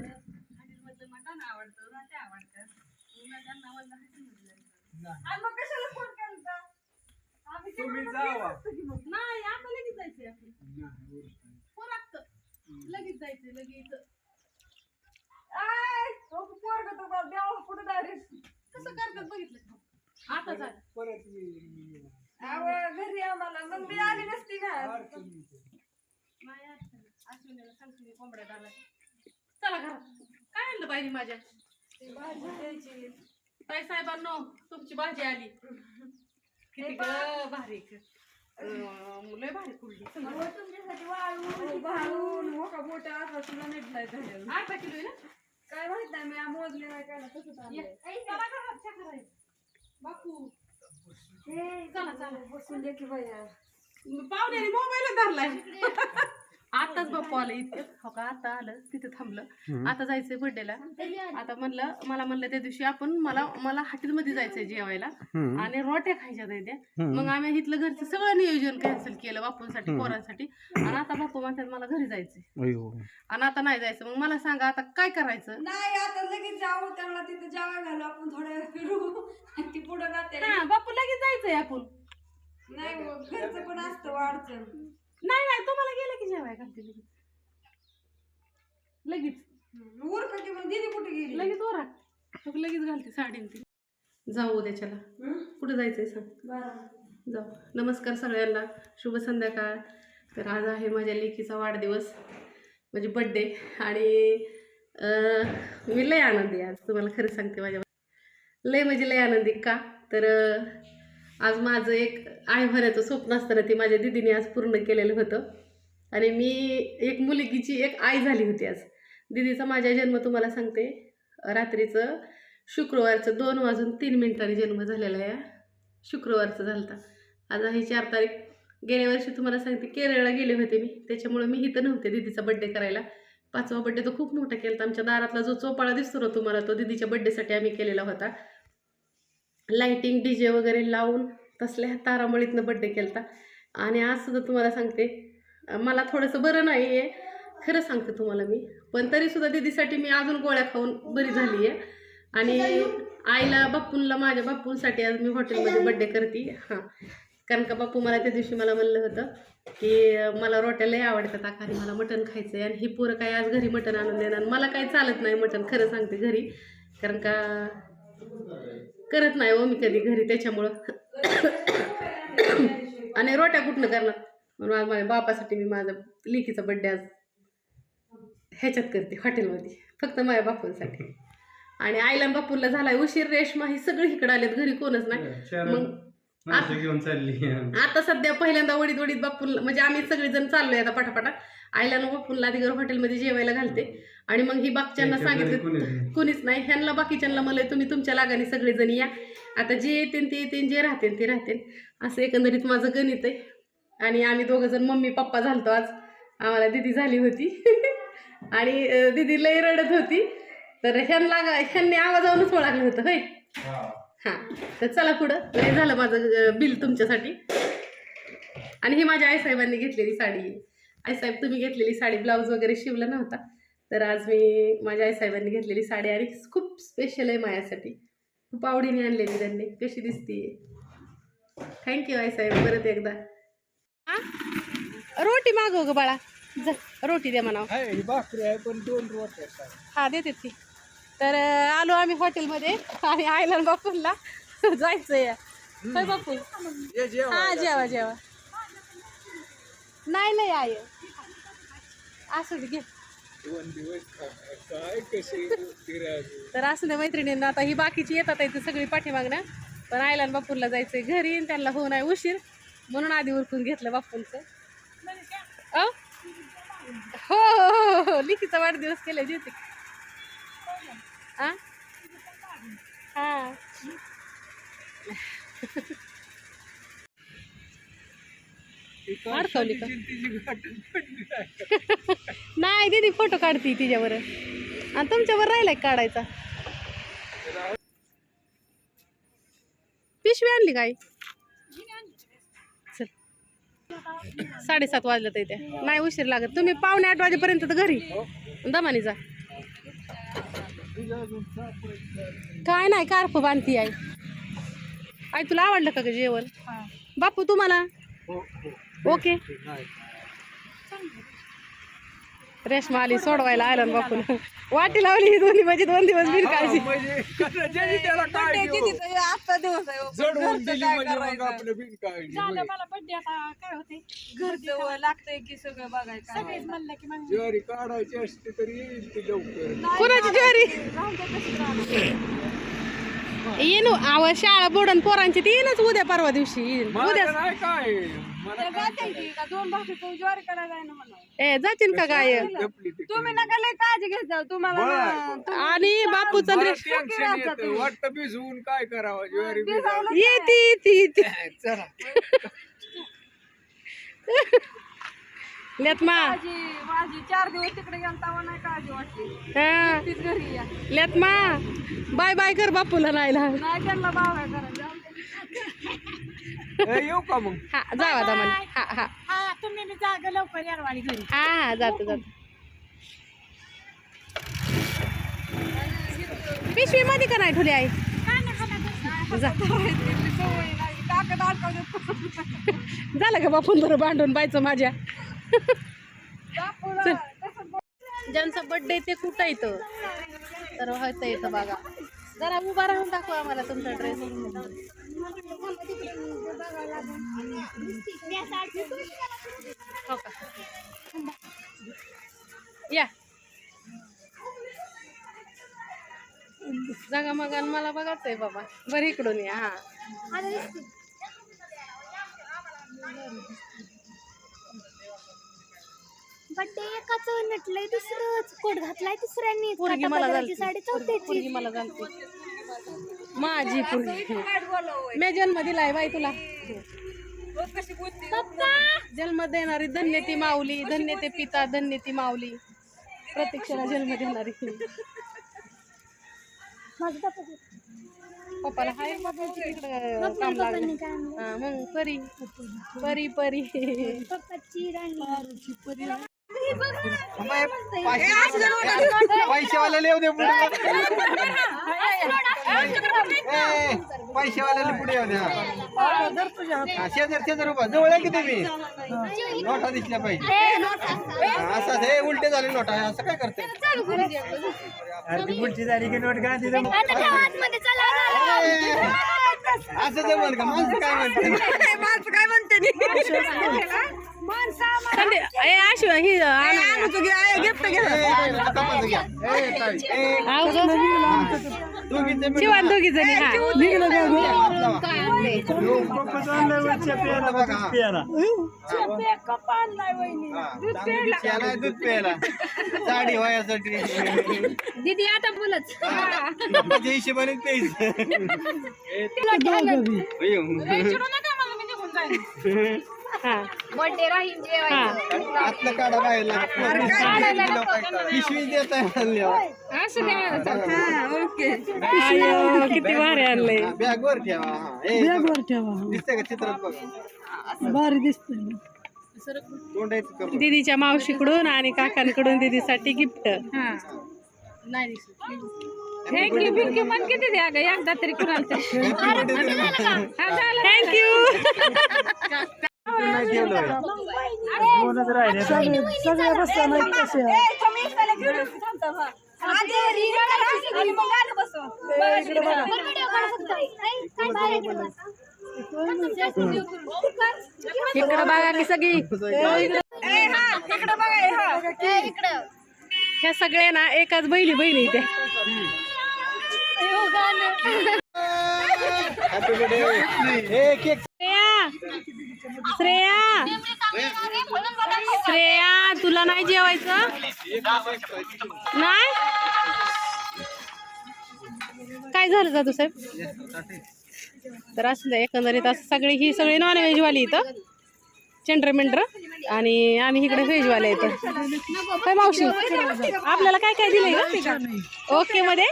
हॉटेलमधलं मटण आवडतं ना ते आवडतं मग त्यांना म्हणलं हॉटेलमध्ये जायचं नाही. आणि मग कशाला फोन केला आम्ही ते तुम्ही म्हणत जावा. असतो की मग. नाही आता लगेच जायचंय आपण. फोन लागतं लगेच जायचंय लगेच आय हो पोरगं तर बा देवा पुढे डायरेक्ट कसं करतात बघितलं का? आता झालं परत मी. घरी आम्हाला मग मी आली नसती ना. नाही अडचण. अश्विनीला सांगते मी कोंबड्या चला घरात. काय आणलं बाईनी माझ्या? ताई साहेबांनो तुमची भाजी आली. किती ग भारी अं, लय भारी कुठली अहो, तुमच्यासाठी वाळून भाळून मोठा मोठा असा तुला झालेला आठ किलो आहे ना? काय माहीत नाही मी मोजले नाही काय नाही तसंच ये. आणलंय. ए, चला घरात चहा करायचं. बापू. हे, चला, चला. बसून दे की बाया पाहुण्याने मोबाईल धरलाय. आताच बाप्पू आलं इतकं. हो का? आता आलं तिथे थांबलं. आता जायचंय बर्थडेला आता म्हणलं मला म्हणलं त्या दिवशी आपण मला मला हॉटेलमध्ये जायचंय जेवायला. आणि रोट्या खायच्या त्या मग आम्ही इथलं घरचं सगळं नियोजन कॅन्सल केलं बापूंसाठी पोरांसाठी. आणि आता बापू म्हणतात मला घरी जायचंय. अयो आणि आता नाही जायचं. मग मला सांगा आता काय करायचं? नाही आता लगेच जाऊ. त्यांना तिथे जेवाय घालू. आपण थोड्या वेळ फिरू. ती पुढं जाते. हा बापू लगेच जायचंय आपण. नाही मग घरचं पण असतं अडचण नाही नाही तुम्हाला गेलं की जेवाय घालते लगेच. लगेच. उर कधी मग दिदी कुठे गेली? लगेच ओरा लगेच घालते साडी ती. जाऊ उद्याच्याला? कुठं जायचंय सांग. जाऊ. नमस्कार सगळ्यांना. शुभ संध्याकाळ. तर आज आहे माझ्या लेकीचा वाढदिवस. म्हणजे बड्डे आणि मी लय आनंदी आज. तुम्हाला खरं सांगते माझ्या. लय म्हणजे लय आनंदी. का? तर आज माझं एक आई होण्याचं स्वप्न असताना ते माझ्या दिदीने आज पूर्ण केलेलं होतं. आणि मी एक मुलगीची एक आई झाली होती आज. दिदीचा माझा जन्म तुम्हाला सांगते. रात्रीचं शुक्रवारचं दोन वाजून तीन मिनिटांनी जन्म झालेला आहे शुक्रवारचं झालता. आज आहे चार तारीख. गेल्या वर्षी तुम्हाला सांगते केरळला गेले होते मी. त्याच्यामुळे मी इथं नव्हते दिदीचा बड्डे करायला. पाचवा बड्डे तो खूप मोठा केला आमच्या दारातला जो चोपाळा दिसतो ना तुम्हाला तो दिदीच्या बड्डेसाठी आम्ही केलेला होता. लाईटिंग डी जे वगैरे लावून तसल्या तारामळीतनं बड्डे केला आणि आज सुद्धा तुम्हाला सांगते मला थोडंसं बरं नाही आहे खरं सांगते तुम्हाला मी. पण तरीसुद्धा दिदीसाठी मी अजून गोळ्या खाऊन बरी झाली आहे आणि आईला बाप्पूंला माझ्या बाप्पूंसाठी आज मी हॉटेलमध्ये बड्डे करते. हां. कारण का बाप्पू मला त्या दिवशी मला म्हणलं होतं की मला रोट्या लय आवडतात आखारी मला मटण खायचं आहे आणि ही पोरं काय आज घरी मटण आणून देणार? मला काही चालत नाही मटण खरं सांगते घरी. कारण का करत नाही हो मी कधी घरी त्याच्यामुळं. आणि रोट्या कुठनं करणार? म्हणून आज माझ्या बापासाठी मी माझा लेकीचा बड्डे आज ह्याच्यात करते हॉटेलमध्ये. फक्त माझ्या बापूंसाठी. आणि आईला बापूला झालाय उशीर रेशमा ही सगळी इकडे आलेत घरी कोणच नाही. मग माणसं घेऊन चालली आता सध्या पहिल्यांदा वडीत वडीत बापूला म्हणजे आम्ही सगळेजण चाललोय आता पटापटा. आईला आणि बापूला आधी हॉटेलमध्ये जेवायला घालते. आणि मग ही बाकीच्यांना सांगितलं कोणीच नाही. ह्यांना बाकीच्यांना मला तुम्ही तुमच्या लागाने सगळेजण या. आता जे येतील ते येतील जे राहतील ते राहतील. असं एकंदरीत माझं गणित आहे. आणि आम्ही दोघं जण मम्मी पप्पा झालतो आज. आम्हाला दिदी झाली होती. आणि दिदी लई रडत होती. तर ह्यांना ह्यांनी आवाजावरूनच ओळखलं होतं होय? हां. तर चला पुढं. लय झालं माझं बिल तुमच्यासाठी. आणि ही माझ्या आईसाहेबांनी घेतलेली साडी. आईसाहेब तुम्ही घेतलेली साडी ब्लाऊज वगैरे शिवला नव्हता. तर आज मी माझ्या आईसाहेबांनी घेतलेली साडी आणि खूप स्पेशल आहे माझ्यासाठी. खूप आवडीने आणलेली त्यांनी. कशी दिसते थँक्यू आईसाहेब परत एकदा. हा रोटी मागव ग बाळा. जा रोटी द्या म्हणावं. आहे ही. हा देते ती. तर आलो आम्ही हॉटेलमध्ये. आणि आयला बापूला जायचं या होय बापू. हा जेवा जेवा. नाही नाही आय असू दे घे. दोन दिवस काय कशी तर असं नाही मैत्रिणींना आता ही बाकीची येतात इथे सगळी पाठीमागणं पण आयला आणि जायचंय घरी आणि त्यांना होऊ नाही उशीर. म्हणून आधी उरकून घेतलं बापूंचं. अ? हो हो हो हो लिखीचा वाढदिवस केला जेते हा हा. अडकवली का? नाही दीदी फोटो काढते तिच्यावर. आणि तुमच्यावर राहिलाय काढायचा? पिशवी आणली काय? साडेसात वाजलं तर इथे नाही उशीर लागत. तुम्ही पावणे आठ वाजेपर्यंत तर घरी. दमानी जा. काय नाही कार्फ बांधती आहे आई. तुला आवडलं का जेवण? बापू तुम्हाला? हो हो. ओके. रेशमा आली सोडवायला आला ना बापून. वाटी लावली ही दोन्ही म्हणजे दोन दिवस बिन काळजी म्हणजे काय म्हणजे मग करायचं? आपलं बिनकाळजी होय. मला बड्डे आता काय होते? घरचं व लागतंय की सगळं बघायचं सगळेच म्हणलं की मग ज्वारी काढायची असते तर येईल ती लवकर. कोणाची ज्वारी. येईन आव शाळा बुडन पोरांची ती येईनच उद्या परवा दिवशी येईन. मला उद्या काय दोन भाकरी तू ज्वारी करायला आहे ना म्हणा ए जातील का ती तुम्ही नका लय काळजी घेत जाऊ. तुम्हाला. आणि टेन्शन येतं. वाटतं भिजवून काय करावं? ज्वारी येते येते येते. चला. लेत मा. माझी माझी चार दिवस तिकडे गेला तेव्हा नाही काळजी वाटली. हा. तीच घरी या. लेत मा. बाय बाय कर बापूला नाहीला नाही त्यांना ए, येऊ का मग? हा जावा दमान हा हा. हा तुम्ही बी जाग लवकर यारवाडी घरी. हा हा जातो जातो. पिशवी मध्ये का नाही ठुली आई? जा. सवय नाही टाकत अडकवते झालं का बापून बरं भांडून बायचं माझ्या? ज्यांचा बर्थडे ते कुठं येतं तर व्हायचं येतं बघा. जरा उभा राहून दाखवा आम्हाला तुमचा ड्रेस हो का? या. जागा मग मला बघायचंय आहे बाबा. बरं इकडून या हा. बड्डे एकाच नटलंय दुसरंच. कोट घातलाय दुसऱ्यांनी पोरगी मला काटापदराची घालते. साडी पोरगी चौथ्याची. पोरगी मला माझी पोरगी. मी जन्म दिलाय बाई तुला. कशी बोलते जन्म देणारी धन्य ती माऊली धन्य ते पिता धन्य ती माऊली. प्रत्यक्षाला जन्म देणारी. माझं पप्पा पप्पाला हाय. पप्पाची इकडं काम लागलं. काय आणलं? हा मग परी. परी परी. पप्पाची राणी. पैशावाल्याला येऊ दे पुढे. पैशावाल्याला पुढे येऊ द्या. हा, शेजार शेजार उभा. जवळ आहे की तुम्ही? नोटा दिसल्या पाहिजे. असं हे उलटे झाले नोटा. असं काय करते? आता ठेवा आतमध्ये चला असं जमल का? माणसं काय म्हणते? माणसं काय म्हणते. गिफ्ट शिवान दोघी जणी दूध प्यायला. साडी व्हायसाठी दीदी आता बोलच. माझ्या हिशोबाने प्यायचं. हा. बर्थडे राहील हा आतलं काढा बाहेर पिशवी देत आयो, किती भारी आणलंय. बॅग वर ठेवा. बॅग वर ठेवा. दिसतंय का चित्रात बघ? भारी दिसतंय दीदीच्या मावशीकडून आणि काकांकडून दीदीसाठी गिफ्ट थँक्यू बिंक्यू मन किती द्या ग? एकदा तरी कुणाला थँक्यू नाही ठेवलं व्हिडिओ काढू फक्त ऐ, काय बाहेर इकडे बस. इकडं बघा की सगळी. ए, इकडं. ह्या सगळ्या ना एकाच बहिणी बहिणी त्या हॅपी बर्थडे ए केक श्रेया. श्रेया तुला नाही जेवायचं? नाही? काय झालं जातो साहेब तर असलं एकंदरीत असं सगळी ही सगळी नॉन वाली इथं. चंद्र मेंढर. आणि आम्ही इकडे व्हेजवाले इथं. काय मावशी? आपल्याला काय काय दिलंय का ओके मध्ये?